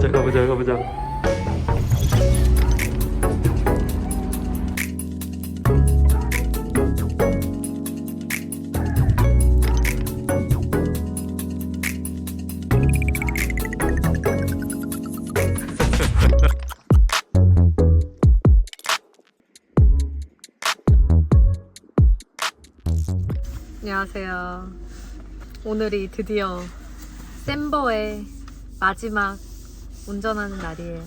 가보자 가보자 가보자 안녕하세요. 오늘이 드디어 샘버의 마지막 운전하는 날이에요.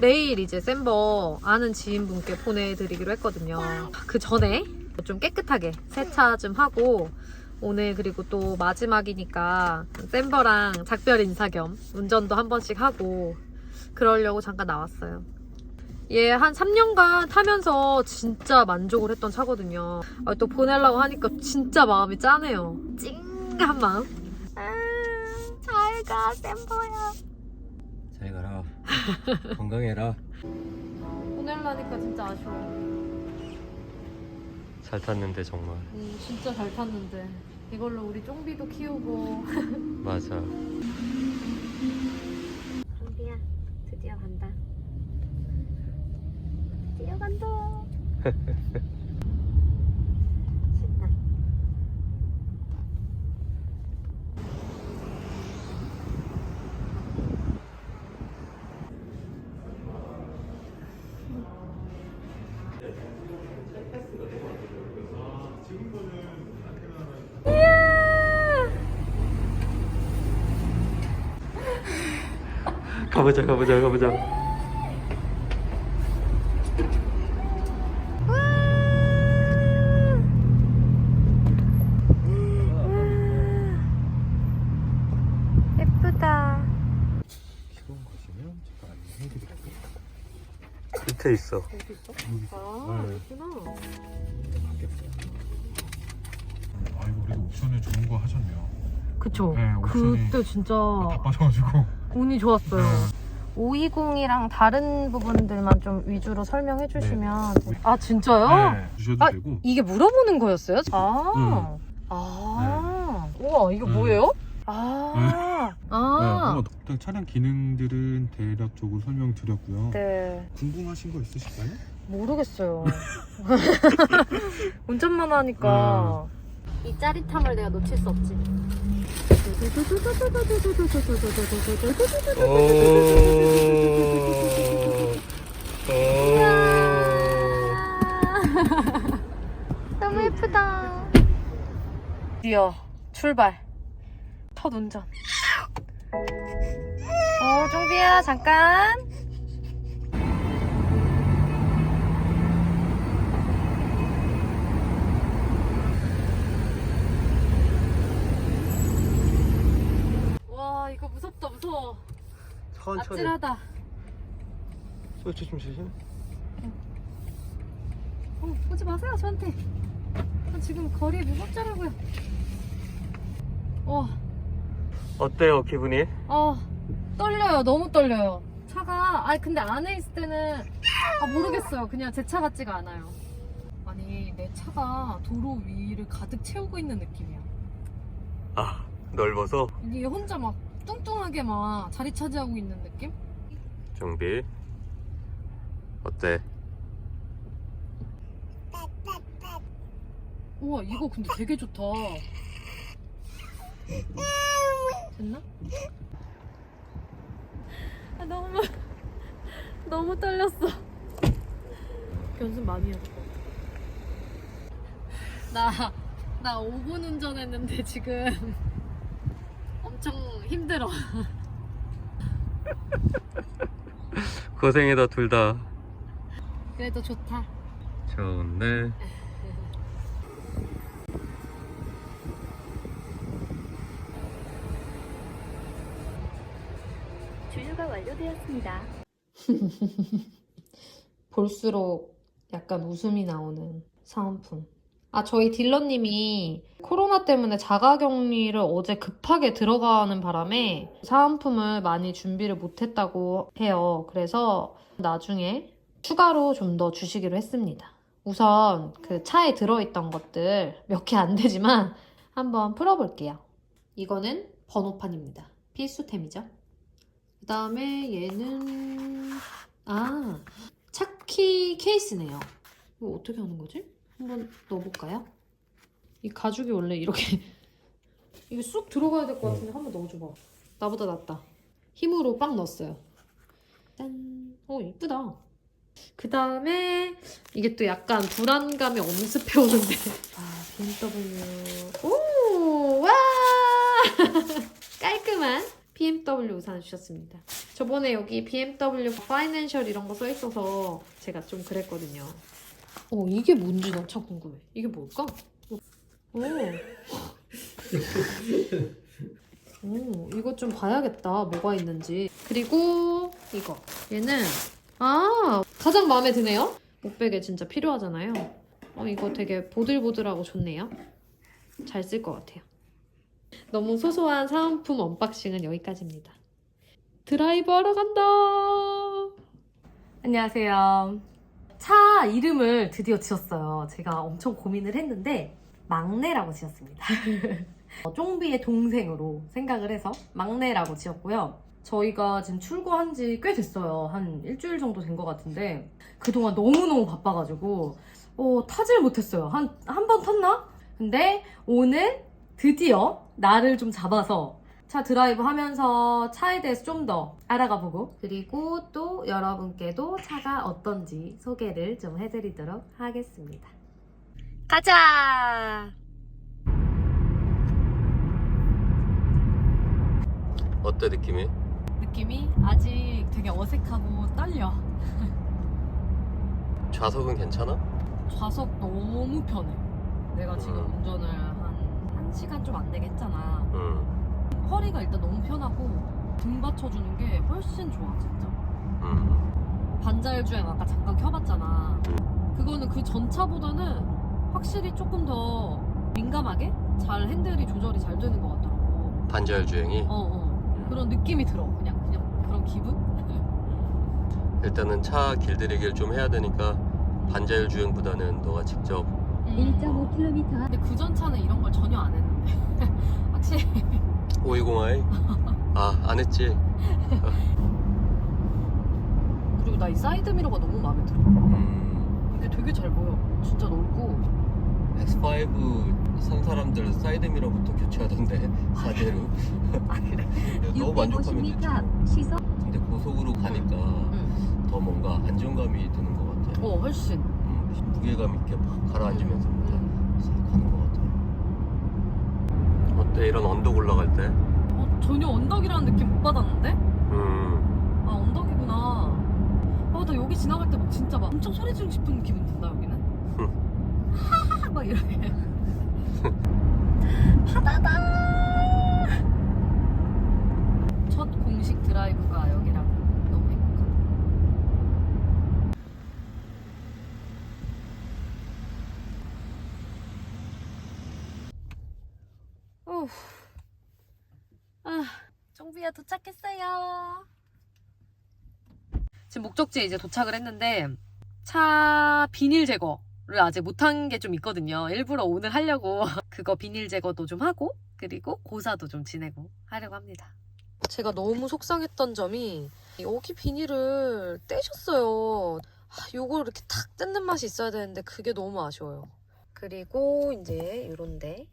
내일 이제 샘버 아는 지인분께 보내드리기로 했거든요. 그 전에 좀 깨끗하게 세차 좀 하고 오늘 그리고 또 마지막이니까 샘버랑 작별 인사 겸 운전도 한 번씩 하고 그러려고 잠깐 나왔어요. 얘 한 3년간 타면서 진짜 만족을 했던 차거든요. 아, 또 보내려고 하니까 진짜 마음이 짠해요. 찡한 마음. 아, 잘가 샘버야. 잘 가라 건강해라 보내려니까 진짜 아쉬워. 잘 탔는데 정말 음, 진짜 잘 탔는데 이걸로 우리 쫑비도 키우고. 맞아 쫑비야 드디어 간다. 드디어 간다. 가보자 가보자 가보자 예쁘다. 필요한 것이면 제가 안내해드릴게요. 밑에 있어 어디 있어? 아, 네. 있구나. 바뀌었어요. 아이고 그래도 옵션을 좋은 거 하셨네요. 그쵸. 네, 옵션이 그때 진짜 다 빠져가지고. 운이 좋았어요. 네. 520이랑 다른 부분들만 좀 위주로 설명해 주시면. 아, 진짜요? 네, 주셔도 아, 되고. 이게 물어보는 거였어요? 아. 아. 우와, 이거 음. 뭐예요? 아. 네, 아. 한번 일단 차량 기능들은 대략적으로 설명드렸고요. 네. 궁금하신 거 있으실까요? 모르겠어요. 운전만 하니까. 이 짜릿함을 내가 놓칠 수 없지. 너무 예쁘다. 드디어 출발. 첫 운전. 어, 종비야, 잠깐. 천천히 아찔하다. 어, 조심 조심 어, 오지 마세요, 저한테. 저 지금 거리에 무겁잖아고요. 와, 어때요 기분이? 어, 떨려요. 너무 떨려요. 차가, 아니, 근데 안에 있을 때는, 아, 모르겠어요. 그냥 제 차 같지가 않아요. 아니, 내 차가 도로 위를 가득 채우고 있는 느낌이야. 아 넓어서 이게 혼자 막 뚱뚱하게 막 자리 차지하고 있는 느낌? 정비 어때? 우와, 이거 근데 되게 좋다. 됐나? 아, 너무, 너무 떨렸어. 연습 많이 해야 될것 같아. 나, 나 5분 운전했는데 지금 힘들어. 고생이다 둘 다 그래도 좋다. 좋네 주유가 완료되었습니다. 볼수록 약간 웃음이 나오는 사은품. 아, 저희 딜러님이 코로나 때문에 자가 격리를 어제 급하게 들어가는 바람에 사은품을 많이 준비를 못했다고 해요. 그래서 나중에 추가로 좀 더 주시기로 했습니다. 우선 그 차에 들어있던 것들 몇 개 안 되지만 한번 풀어볼게요. 이거는 번호판입니다. 필수템이죠. 그 다음에 얘는 아 차키 케이스네요. 이거 어떻게 하는 거지? 한번 넣어볼까요? 이 가죽이 원래 이렇게 이게 쑥 들어가야 될 것 같은데 한번 넣어줘봐. 나보다 낫다. 힘으로 빡 넣었어요. 짠. 어 이쁘다. 그 다음에 이게 또 약간 불안감이 엄습해 오는데 아 BMW 오 와! 깔끔한 BMW 우산 주셨습니다. 저번에 여기 BMW 파이낸셜 이런 거 써 있어서 제가 좀 그랬거든요. 어 이게 뭔지 나참 궁금해. 이게 뭘까? 오. 오, 이거 좀 봐야겠다. 뭐가 있는지. 그리고 이거. 얘는 아, 가장 마음에 드네요. 목베개 진짜 필요하잖아요. 어, 이거 되게 보들보들하고 좋네요. 잘 쓸 것 같아요. 너무 소소한 사은품 언박싱은 여기까지입니다. 드라이브 하러 간다. 안녕하세요. 차 이름을 드디어 지었어요. 제가 엄청 고민을 했는데 막내라고 지었습니다. 어, 쫑비의 동생으로 생각을 해서 막내라고 지었고요. 저희가 지금 출고한 지 꽤 됐어요. 한 일주일 정도 된 것 같은데 그동안 너무너무 바빠가지고 어, 타질 못했어요. 한 한 번 탔나? 근데 오늘 드디어 나를 좀 잡아서 차 드라이브 하면서 차에 대해서 좀 더 알아가 보고 그리고 또 여러분께도 차가 어떤지 소개를 좀 해드리도록 하겠습니다. 가자. 어때 느낌이? 느낌이 아직 되게 어색하고 떨려. 좌석은 괜찮아? 좌석 너무 편해. 내가 지금 음. 운전을 한 1시간 좀 안 되게 했잖아. 응. 허리가 일단 너무 편하고 등 받쳐주는 게 훨씬 좋아 진짜. 응. 반자율 주행 아까 잠깐 켜봤잖아. 그거는 그 전차보다는 확실히 조금 더 민감하게 잘 핸들이 조절이 잘 되는 것 같더라고. 반자율 주행이. 어, 어. 그런 느낌이 들어. 그냥, 그냥 그런 기분? 일단은 차 길들이기를 좀 해야 되니까 반자율 주행보다는 너가 직접 1.5km 근데 그 전차는 이런 걸 전혀 안 했는데. 확실히. 520i? 아, 안 했지. 그리고 나 이 사이드 미러가 너무 마음에 들어. 음, 이게 되게 잘 보여. 진짜 넓고. X5 산 사람들 사이드 미러부터 교체하던데 사제로. 아, 그래? 너무 만족하면 되지. 650m 앞 시속 근데 고속으로 가니까 응. 더 뭔가 안정감이 드는 것 같아. 어, 훨씬. 음, 무게감 있게 막 가라앉으면서 응. 싹 가는 것 같아. 어때 이런 언덕 올라갈 때? 어, 전혀 언덕이라는 느낌 못 받았는데? 음, 아 언덕이구나. 아 나 여기 지나갈 때 막 진짜 막 엄청 소리 지르고 싶은 기분 든다 여기는. 하하하 막 이렇게. 바다다. 첫 공식 드라이브가 여기라고 너무 행복하다. 후. 아, 정비야 도착했어요. 지금 목적지에 이제 도착을 했는데 차 비닐 제거를 아직 못한 게 좀 있거든요. 일부러 오늘 하려고 그거 비닐 제거도 좀 하고 그리고 고사도 좀 지내고 하려고 합니다. 제가 너무 속상했던 점이 여기 비닐을 떼셨어요. 아, 요걸 이렇게 탁 뜯는 맛이 있어야 되는데 그게 너무 아쉬워요. 그리고 이제 칙.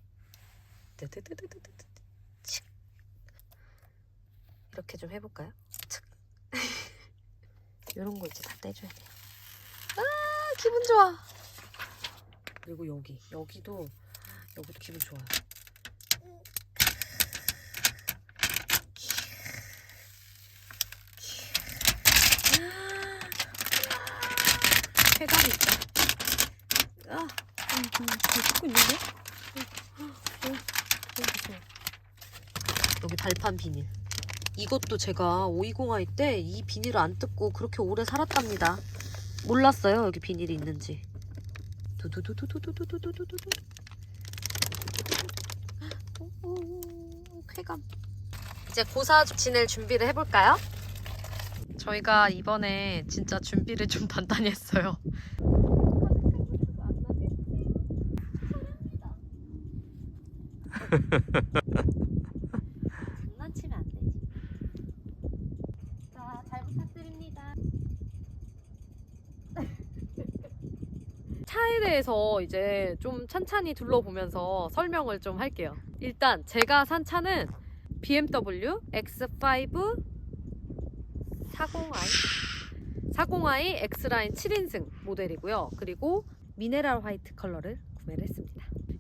이렇게 좀 해볼까요? 칙. 이런 거 이제 다 떼줘야 돼요. 아 기분 좋아. 그리고 여기 여기도 여기도 기분 좋아요. 쾌감이 있다. 아, 음, 음, 잘 찍고 있는데? 어, 어, 무서워. 여기 발판 비닐. 이것도 제가 520i 때이 비닐을 안 뜯고 그렇게 오래 살았답니다. 몰랐어요 여기 비닐이 있는지. 두두두두두두두두두두. 오, 쾌감. 이제 고사 지낼 준비를 해볼까요? 저희가 이번에 진짜 준비를 좀 단단히 했어요. 장난치면 안 되지. 차에 대해서 이제 좀 찬찬히 둘러보면서 설명을 좀 할게요. 일단 제가 산 차는 BMW X5 40i 40i X라인 7인승 모델이고요. 그리고 미네랄 화이트 컬러를 구매를 했습니다.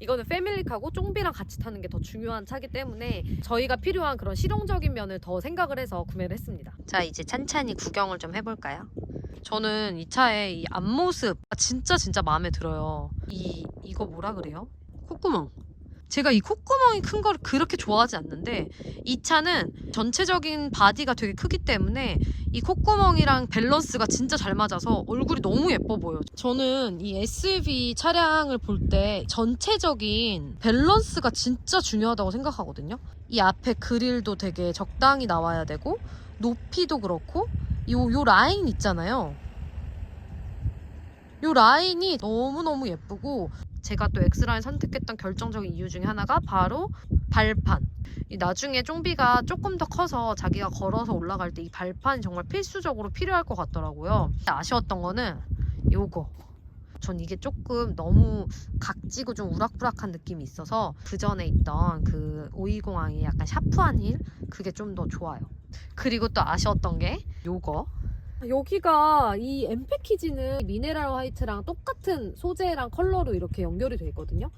이거는 패밀리카고 쫑비랑 같이 타는 게 더 중요한 차기 때문에 저희가 필요한 그런 실용적인 면을 더 생각을 해서 구매를 했습니다. 자, 이제 찬찬히 구경을 좀 해볼까요? 저는 이 차의 이 앞모습 진짜 진짜 마음에 들어요. 이 이거 뭐라 그래요? 콧구멍. 제가 이 콧구멍이 큰 걸 그렇게 좋아하지 않는데 이 차는 전체적인 바디가 되게 크기 때문에 이 콧구멍이랑 밸런스가 진짜 잘 맞아서 얼굴이 너무 예뻐 보여요. 저는 이 SUV 차량을 볼 때 전체적인 밸런스가 진짜 중요하다고 생각하거든요. 이 앞에 그릴도 되게 적당히 나와야 되고 높이도 그렇고 요, 요 라인 있잖아요. 요 라인이 너무너무 예쁘고 제가 또 X라인 선택했던 결정적인 이유 중에 하나가 바로 발판. 이 나중에 쫑비가 조금 더 커서 자기가 걸어서 올라갈 때 이 발판이 정말 필수적으로 필요할 것 같더라고요. 아쉬웠던 거는 요거. 전 이게 조금 너무 각지고 좀 우락부락한 느낌이 있어서 그 전에 있던 그 520i 약간 샤프한 힐 그게 좀 더 좋아요. 그리고 또 아쉬웠던 게 요거. 여기가 이 M 패키지는 미네랄 화이트랑 똑같은 소재랑 컬러로 이렇게 연결이 돼 있거든요.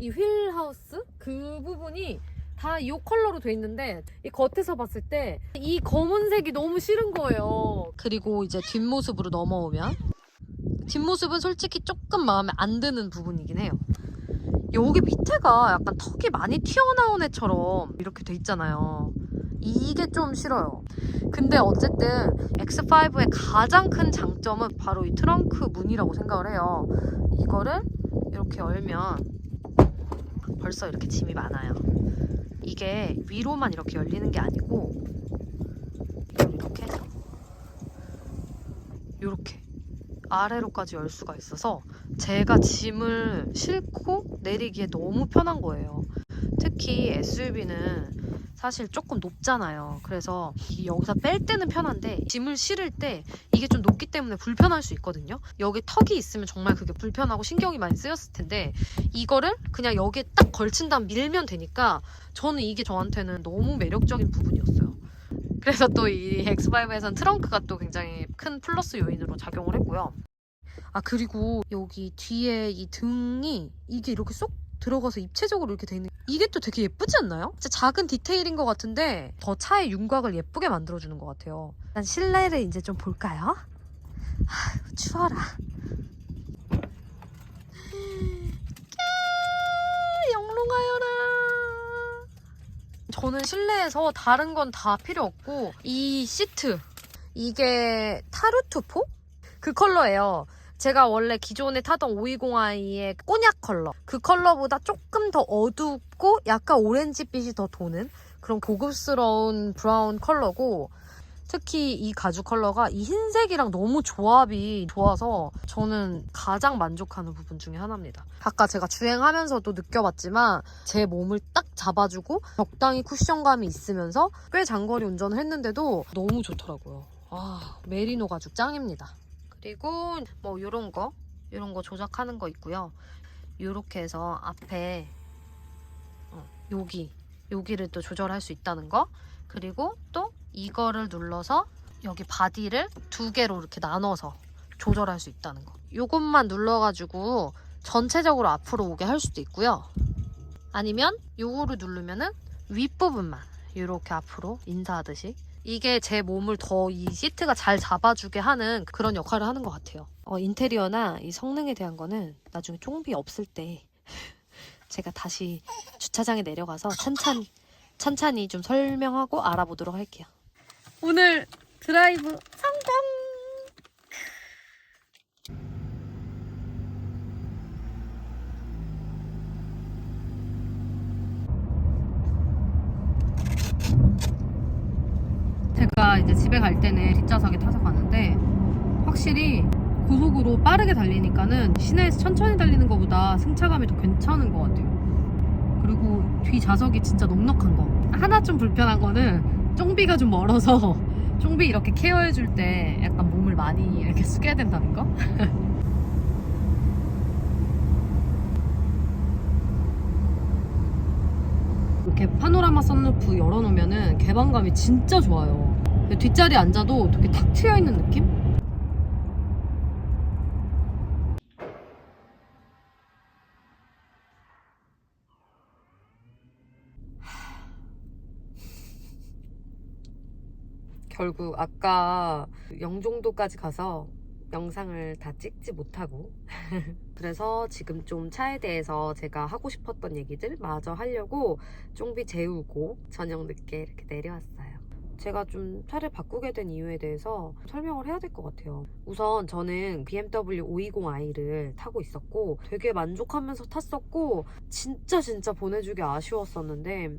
이 휠하우스 그 부분이 다 이 컬러로 돼 있는데 이 겉에서 봤을 때 이 검은색이 너무 싫은 거예요. 그리고 이제 뒷모습으로 넘어오면 뒷모습은 솔직히 조금 마음에 안 드는 부분이긴 해요. 여기 밑에가 약간 턱이 많이 튀어나온 애처럼 이렇게 돼 있잖아요. 이게 좀 싫어요. 근데 어쨌든 X5의 가장 큰 장점은 바로 이 트렁크 문이라고 생각을 해요. 이거를 이렇게 열면 벌써 이렇게 짐이 많아요. 이게 위로만 이렇게 열리는 게 아니고 이렇게 이렇게 아래로까지 열 수가 있어서 제가 짐을 싣고 내리기에 너무 편한 거예요. 특히 SUV는 사실 조금 높잖아요. 그래서 이 여기서 뺄 때는 편한데 짐을 실을 때 이게 좀 높기 때문에 불편할 수 있거든요. 여기 턱이 있으면 정말 그게 불편하고 신경이 많이 쓰였을 텐데 이거를 그냥 여기에 딱 걸친 다음 밀면 되니까 저는 이게 저한테는 너무 매력적인 부분이었어요. 그래서 또 이 X5에선 트렁크가 또 굉장히 큰 플러스 요인으로 작용을 했고요. 아 그리고 여기 뒤에 이 등이 이게 이렇게 쏙 들어가서 입체적으로 이렇게 돼 있는 이게 또 되게 예쁘지 않나요? 진짜 작은 디테일인 것 같은데 더 차의 윤곽을 예쁘게 만들어주는 것 같아요. 일단 실내를 이제 좀 볼까요? 아 추워라. 영롱하여라. 저는 실내에서 다른 건 다 필요 없고 이 시트 이게 타르투포 그 컬러예요. 제가 원래 기존에 타던 520i의 꼬냑 컬러 그 컬러보다 조금 더 어둡고 약간 오렌지빛이 더 도는 그런 고급스러운 브라운 컬러고 특히 이 가죽 컬러가 이 흰색이랑 너무 조합이 좋아서 저는 가장 만족하는 부분 중에 하나입니다. 아까 제가 주행하면서도 느껴봤지만 제 몸을 딱 잡아주고 적당히 쿠션감이 있으면서 꽤 장거리 운전을 했는데도 너무 좋더라고요. 아 메리노 가죽 짱입니다. 그리고 뭐 요런 거 요런 거 조작하는 거 있고요. 요렇게 해서 앞에 어, 여기 여기를 또 조절할 수 있다는 거. 그리고 또 이거를 눌러서 여기 바디를 두 개로 이렇게 나눠서 조절할 수 있다는 거. 요것만 눌러가지고 전체적으로 앞으로 오게 할 수도 있고요. 아니면 요거를 누르면은 윗부분만 이렇게 앞으로 인사하듯이 이게 제 몸을 더 이 시트가 잘 잡아주게 하는 그런 역할을 하는 것 같아요. 어, 인테리어나 이 성능에 대한 거는 나중에 쫑비 없을 때 제가 다시 주차장에 내려가서 찬찬히 찬찬히 좀 설명하고 알아보도록 할게요. 오늘 드라이브 성공! 이제 집에 갈 때는 뒷좌석에 타서 가는데 확실히 고속으로 빠르게 달리니까는 시내에서 천천히 달리는 것보다 승차감이 더 괜찮은 것 같아요. 그리고 뒤 좌석이 진짜 넉넉한 거. 하나 좀 불편한 거는 쫑비가 좀 멀어서 쫑비 이렇게 케어해줄 때 약간 몸을 많이 이렇게 숙여야 된다는 거? 이렇게 파노라마 썬루프 열어놓으면은 개방감이 진짜 좋아요. 뒷자리에 앉아도 되게 탁 트여있는 느낌? 결국 아까 영종도까지 가서 영상을 다 찍지 못하고 그래서 지금 좀 차에 대해서 제가 하고 싶었던 얘기들 마저 하려고 쫑비 재우고 저녁 늦게 이렇게 내려왔어요. 제가 좀 차를 바꾸게 된 이유에 대해서 설명을 해야 될 것 같아요. 우선 저는 BMW 520i를 타고 있었고 되게 만족하면서 탔었고 진짜 진짜 보내주기 아쉬웠었는데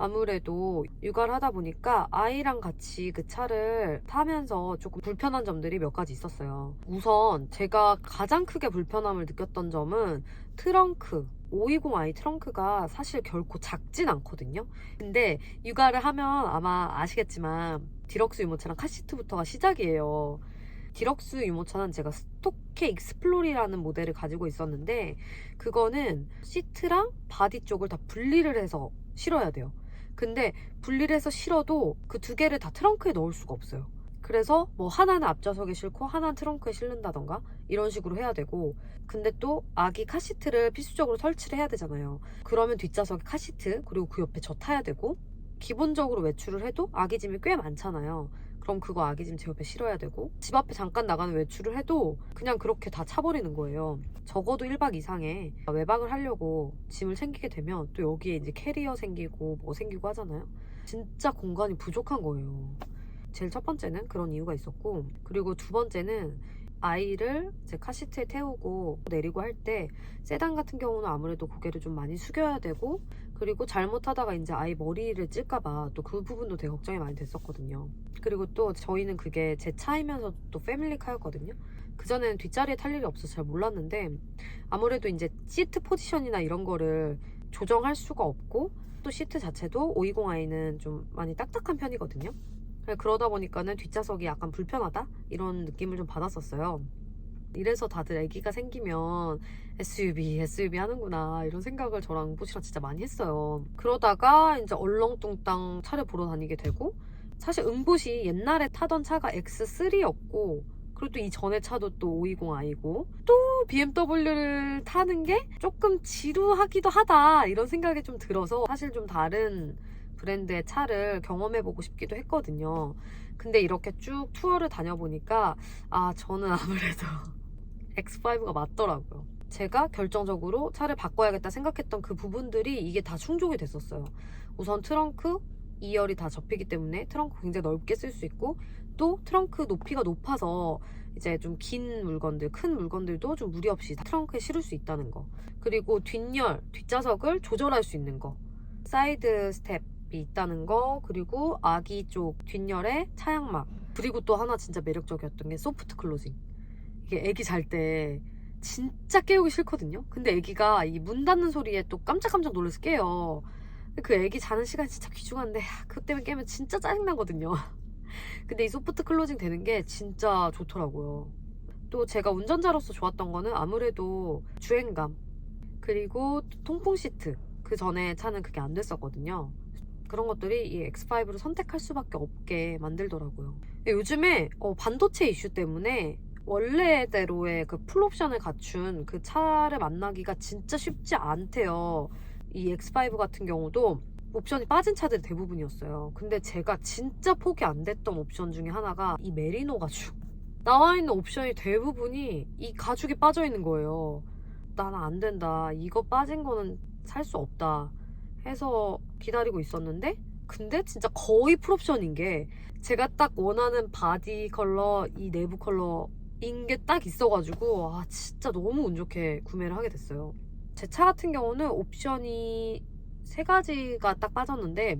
아무래도 육아를 하다 보니까 아이랑 같이 그 차를 타면서 조금 불편한 점들이 몇 가지 있었어요. 우선 제가 가장 크게 불편함을 느꼈던 점은 트렁크. 520i 트렁크가 사실 결코 작진 않거든요. 근데 육아를 하면 아마 아시겠지만 디럭스 유모차랑 카시트부터가 시작이에요. 디럭스 유모차는 제가 스토케 익스플로리라는 모델을 가지고 있었는데 그거는 시트랑 바디 쪽을 다 분리를 해서 실어야 돼요. 근데 분리를 해서 실어도 그 두 개를 다 트렁크에 넣을 수가 없어요. 그래서 뭐 하나는 앞좌석에 싣고 하나는 트렁크에 실는다던가 이런 식으로 해야 되고 근데 또 아기 카시트를 필수적으로 설치를 해야 되잖아요. 그러면 뒷좌석에 카시트 그리고 그 옆에 저 타야 되고 기본적으로 외출을 해도 아기 짐이 꽤 많잖아요. 그럼 그거 아기 짐 제 옆에 실어야 되고 집 앞에 잠깐 나가는 외출을 해도 그냥 그렇게 다 차버리는 거예요. 적어도 1박 이상에 외박을 하려고 짐을 챙기게 되면 또 여기에 이제 캐리어 생기고 뭐 생기고 하잖아요. 진짜 공간이 부족한 거예요. 제일 첫 번째는 그런 이유가 있었고 그리고 두 번째는 아이를 이제 카시트에 태우고 내리고 할 때 세단 같은 경우는 아무래도 고개를 좀 많이 숙여야 되고 그리고 잘못하다가 이제 아이 머리를 찔까봐 또 그 부분도 되게 걱정이 많이 됐었거든요. 그리고 또 저희는 그게 제 차이면서 또 패밀리 카였거든요. 그전에는 뒷자리에 탈 일이 없어서 잘 몰랐는데 아무래도 이제 시트 포지션이나 이런 거를 조정할 수가 없고 또 시트 자체도 520i는 좀 많이 딱딱한 편이거든요. 그러다 보니까는 뒷좌석이 약간 불편하다 이런 느낌을 좀 받았었어요. 이래서 다들 아기가 생기면 SUV, SUV 하는구나 이런 생각을 저랑 뽀시랑 진짜 많이 했어요. 그러다가 이제 얼렁뚱땅 차를 보러 다니게 되고 사실 은봇이 옛날에 타던 차가 X3였고 그리고 또 이전에 차도 또 520i고 또 BMW를 타는 게 조금 지루하기도 하다 이런 생각이 좀 들어서 사실 좀 다른 브랜드의 차를 경험해보고 싶기도 했거든요. 근데 이렇게 쭉 투어를 다녀보니까 아 저는 아무래도 X5가 맞더라고요. 제가 결정적으로 차를 바꿔야겠다 생각했던 그 부분들이 이게 다 충족이 됐었어요. 우선 트렁크 2열이 다 접히기 때문에 트렁크 굉장히 넓게 쓸 수 있고 또 트렁크 높이가 높아서 이제 좀 긴 물건들, 큰 물건들도 좀 무리 없이 다 트렁크에 실을 수 있다는 거. 그리고 뒷열, 뒷좌석을 조절할 수 있는 거. 사이드 스텝이 있다는 거. 그리고 아기 쪽 뒷열에 차양막. 그리고 또 하나 진짜 매력적이었던 게 소프트 클로징. 이게 애기 잘때 진짜 깨우기 싫거든요. 근데 애기가 이 문 닫는 소리에 또 깜짝깜짝 놀라서 깨요. 그 애기 자는 시간이 진짜 귀중한데 그 때문에 깨면 진짜 짜증나거든요. 근데 이 소프트 클로징 되는 게 진짜 좋더라고요. 또 제가 운전자로서 좋았던 거는 아무래도 주행감 그리고 통풍 시트 그 전에 차는 그게 안 됐었거든요. 그런 것들이 이 X5를 선택할 수밖에 없게 만들더라고요. 요즘에 어, 반도체 이슈 때문에 원래대로의 그 풀옵션을 갖춘 그 차를 만나기가 진짜 쉽지 않대요. 이 X5 같은 경우도 옵션이 빠진 차들이 대부분이었어요. 근데 제가 진짜 포기 안 됐던 옵션 중에 하나가 이 메리노 가죽. 나와 있는 옵션이 대부분이 이 가죽이 빠져 있는 거예요. 나는 안 된다. 이거 빠진 거는 살 수 없다. 해서 기다리고 있었는데 근데 진짜 거의 풀옵션인 게 제가 딱 원하는 바디 컬러, 이 내부 컬러 인게 딱 있어가지고 아 진짜 너무 운 좋게 구매를 하게 됐어요. 제 차 같은 경우는 옵션이 세 가지가 딱 빠졌는데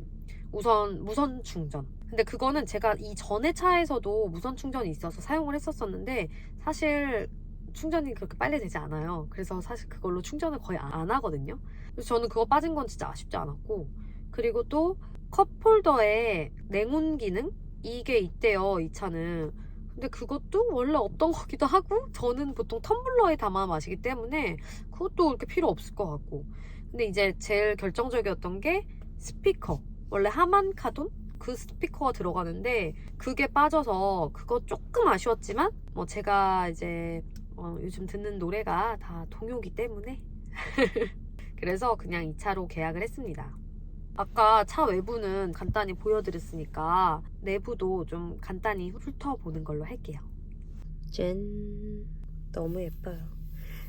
우선 무선 충전. 근데 그거는 제가 이 전에 차에서도 무선 충전이 있어서 사용을 했었었는데 사실 충전이 그렇게 빨리 되지 않아요. 그래서 사실 그걸로 충전을 거의 안 하거든요. 그래서 저는 그거 빠진 건 진짜 아쉽지 않았고 그리고 또 컵홀더에 냉온 기능 이게 있대요, 이 차는. 근데 그것도 원래 없던 거기도 하고 저는 보통 텀블러에 담아 마시기 때문에 그것도 그렇게 필요 없을 것 같고. 근데 이제 제일 결정적이었던 게 스피커. 원래 하만 카돈? 그 스피커가 들어가는데 그게 빠져서 그거 조금 아쉬웠지만 뭐 제가 이제 어, 요즘 듣는 노래가 다 동요기 때문에. 그래서 그냥 이 차로 계약을 했습니다. 아까 차 외부는 간단히 보여드렸으니까 내부도 좀 간단히 훑어보는 걸로 할게요. 짠. 너무 예뻐요.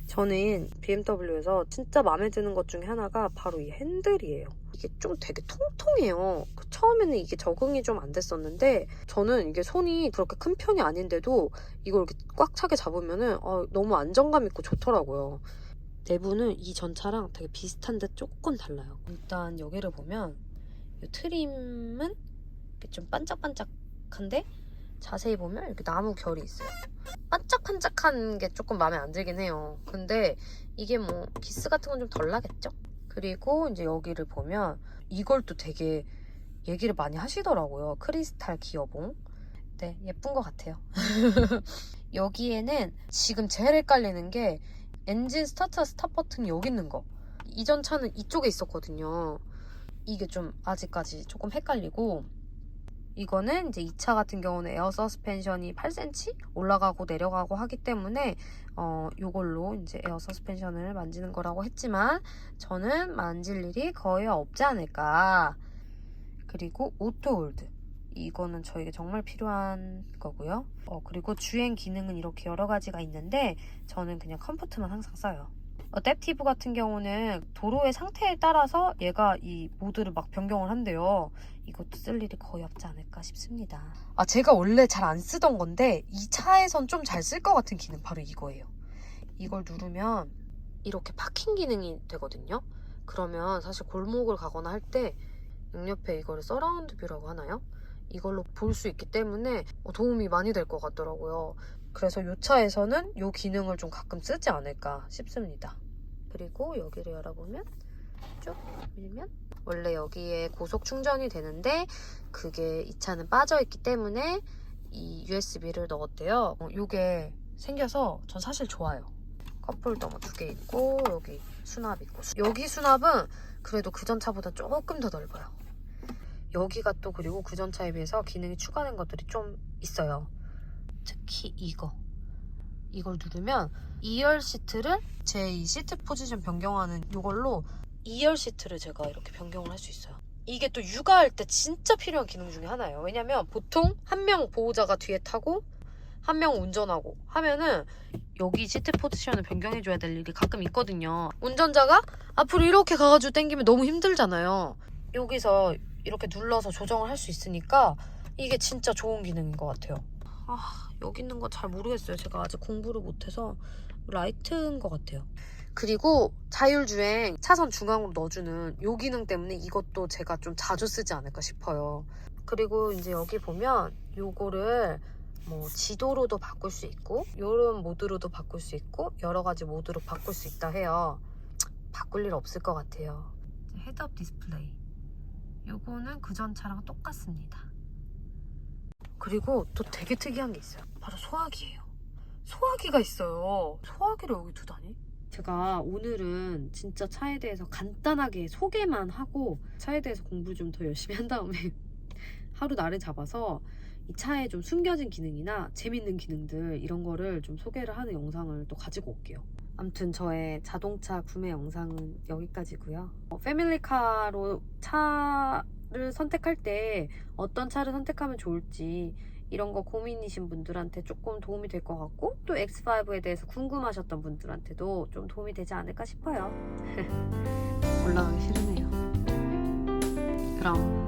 저는 BMW에서 진짜 마음에 드는 것 중에 하나가 바로 이 핸들이에요. 이게 좀 되게 통통해요. 그 처음에는 이게 적응이 좀 안 됐었는데 저는 이게 손이 그렇게 큰 편이 아닌데도 이걸 이렇게 꽉 차게 잡으면은 어, 너무 안정감 있고 좋더라고요. 내부는 이 전차랑 되게 비슷한데 조금 달라요. 일단 여기를 보면 이 트림은 좀 반짝반짝한데 자세히 보면 이렇게 나무 결이 있어요. 반짝반짝한 게 조금 마음에 안 들긴 해요. 근데 이게 뭐 기스 같은 건 좀 덜 나겠죠? 그리고 이제 여기를 보면 이걸 또 되게 얘기를 많이 하시더라고요. 크리스탈 기어봉. 네, 예쁜 것 같아요. 여기에는 지금 제일 헷갈리는 게 엔진 스타트 스탑 버튼이 여기 있는 거. 이전 차는 이쪽에 있었거든요. 이게 좀 아직까지 조금 헷갈리고 이거는 이제 이차 같은 경우는 에어 서스펜션이 8cm 올라가고 내려가고 하기 때문에 어 요걸로 이제 에어 서스펜션을 만지는 거라고 했지만 저는 만질 일이 거의 없지 않을까. 그리고 오토홀드. 이거는 저에게 정말 필요한 거고요. 어, 그리고 주행 기능은 이렇게 여러 가지가 있는데 저는 그냥 컴포트만 항상 써요. 어댑티브 같은 경우는 도로의 상태에 따라서 얘가 이 모드를 막 변경을 한대요. 이것도 쓸 일이 거의 없지 않을까 싶습니다. 아, 제가 원래 잘 안 쓰던 건데 이 차에선 좀 잘 쓸 것 같은 기능 바로 이거예요. 이걸 누르면 이렇게 파킹 기능이 되거든요. 그러면 사실 골목을 가거나 할때 양옆에 이거를 서라운드 뷰라고 하나요? 이걸로 볼 수 있기 때문에 어, 도움이 많이 될 것 같더라고요. 그래서 이 차에서는 이 기능을 좀 가끔 쓰지 않을까 싶습니다. 그리고 여기를 열어보면 쭉 밀면 원래 여기에 고속 충전이 되는데 그게 이 차는 빠져있기 때문에 이 USB를 넣었대요. 어, 이게 생겨서 전 사실 좋아요. 컵홀더 뭐두개 있고 여기 수납 있고 여기 수납은 그래도 그전 차보다 조금 더 넓어요. 여기가 또 그리고 그전 차에 비해서 기능이 추가된 것들이 좀 있어요. 특히 이거. 이걸 누르면 2열 시트를 제 이 시트 포지션 변경하는 이걸로 2열 시트를 제가 이렇게 변경을 할 수 있어요. 이게 또 육아할 때 진짜 필요한 기능 중에 하나예요. 왜냐면 보통 한 명 보호자가 뒤에 타고 한 명 운전하고 하면은 여기 시트 포지션을 변경해줘야 될 일이 가끔 있거든요. 운전자가 앞으로 이렇게 가가지고 당기면 너무 힘들잖아요. 여기서 이렇게 눌러서 조정을 할 수 있으니까 이게 진짜 좋은 기능인 것 같아요. 아, 여기 있는 거 잘 모르겠어요. 제가 아직 공부를 못해서 라이트인 것 같아요. 그리고 자율주행 차선 중앙으로 넣어주는 요 기능 때문에 이것도 제가 좀 자주 쓰지 않을까 싶어요. 그리고 이제 여기 보면 요거를 뭐 지도로도 바꿀 수 있고 요런 모드로도 바꿀 수 있고 여러 가지 모드로 바꿀 수 있다 해요. 바꿀 일 없을 것 같아요. 헤드업 디스플레이. 요거는 그 전 차랑 똑같습니다. 그리고 또 되게 특이한 게 있어요. 바로 소화기예요. 소화기가 있어요. 소화기를 여기 두다니? 제가 오늘은 진짜 차에 대해서 간단하게 소개만 하고 차에 대해서 공부 좀더 열심히 한 다음에 하루 날을 잡아서 이 차에 좀 숨겨진 기능이나 재밌는 기능들 이런 거를 좀 소개를 하는 영상을 또 가지고 올게요. 아무튼 저의 자동차 구매 영상은 여기까지고요. 어, 패밀리카로 차를 선택할 때 어떤 차를 선택하면 좋을지 이런 거 고민이신 분들한테 조금 도움이 될 것 같고 또 X5에 대해서 궁금하셨던 분들한테도 좀 도움이 되지 않을까 싶어요. 올라가기 싫으네요. 그럼